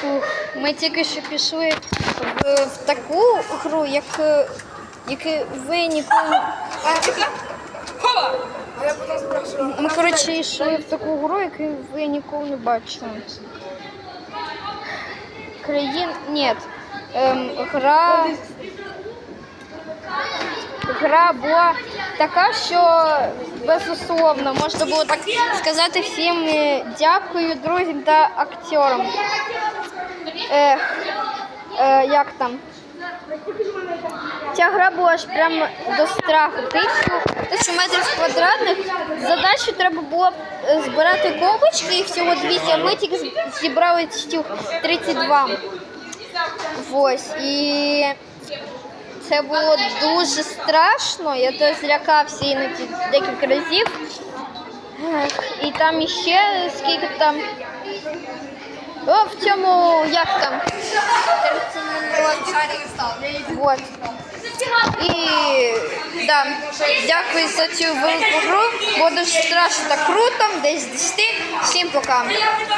Фух, ми тільки що пішли в, в таку гру, як, е, яку ви ніколи. Ми, коротше, йшли в таку гру, яку ви ніколи не бачили. Країн. Ні. Ем, гра. Гра була така, що безусловно можна було так сказати всім е, дякую друзям та актерам. Ех, е, як там? Ця гра була ж прям до страху. Тисячу, тисячу метрів квадратних. Задачу треба було е, збирати колбочки і всього 200, а ми тільки зібрали стіл 32. Ось. І це було дуже страшно. Я то злякався іноді декілька разів. І там іще скільки там. О, в цьому як там? Вот. І да, дякую за цю велику гру. Буду страшно крутом, круто. Десь десяти. 10. Всім пока.